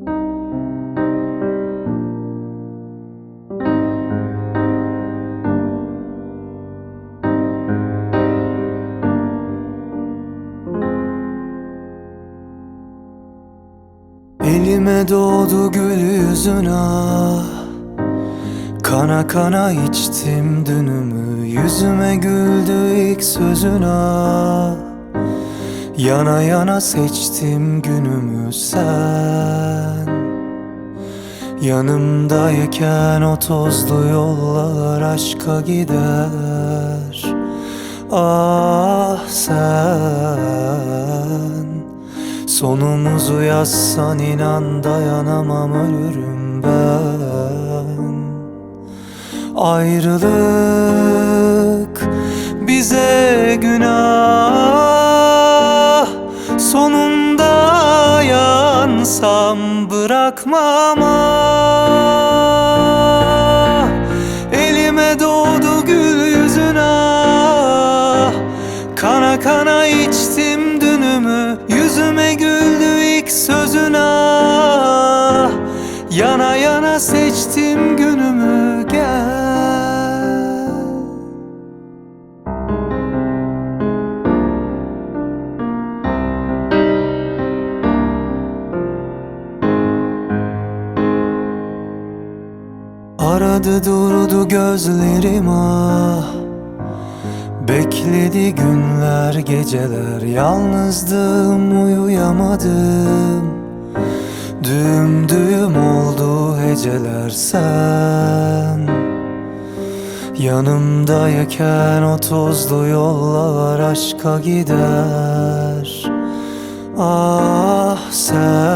Elime doğdu gül yüzün ah Kana kana içtim dünümü. Yüzüme güldü ilk sözün ah Yana yana seçtim günümü sen. Yanımdayken o tozlu yollar aşka gider. Ah sen. Sonumuzu yazsan inan dayanamam ölürüm ben. Ayrılık bize günah Sonunda yansam bırakmam ah. Elime doğdu gül yüzün ah. Kana kana içtim dünümü Yüzüme güldü ilk sözün ah. Yana yana seçtim Aradı durdu gözlerim ah. Bekledi günler geceler. Yalnızdım uyuyamadım. Düğüm düğüm oldu heceler sen. Yanımdayken o tozlu yollar aşka gider. Ah sen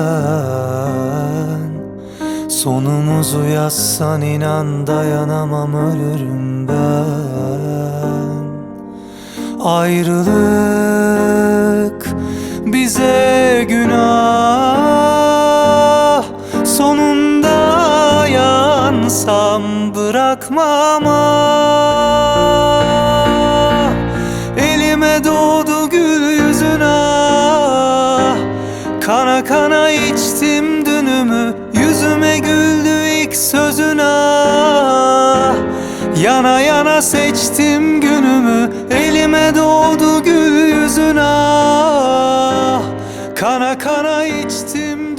Sonumuzu yazsan inan dayanamam ölürüm ben. Ayrılık bize günah. Sonunda yansam bırakmam ah. Elime doğdu gül yüzün ah Kana kana içtim güldü ilk sözün ah Yana yana seçtim günümü Elime doğdu gül yüzün ah Kana kana içtim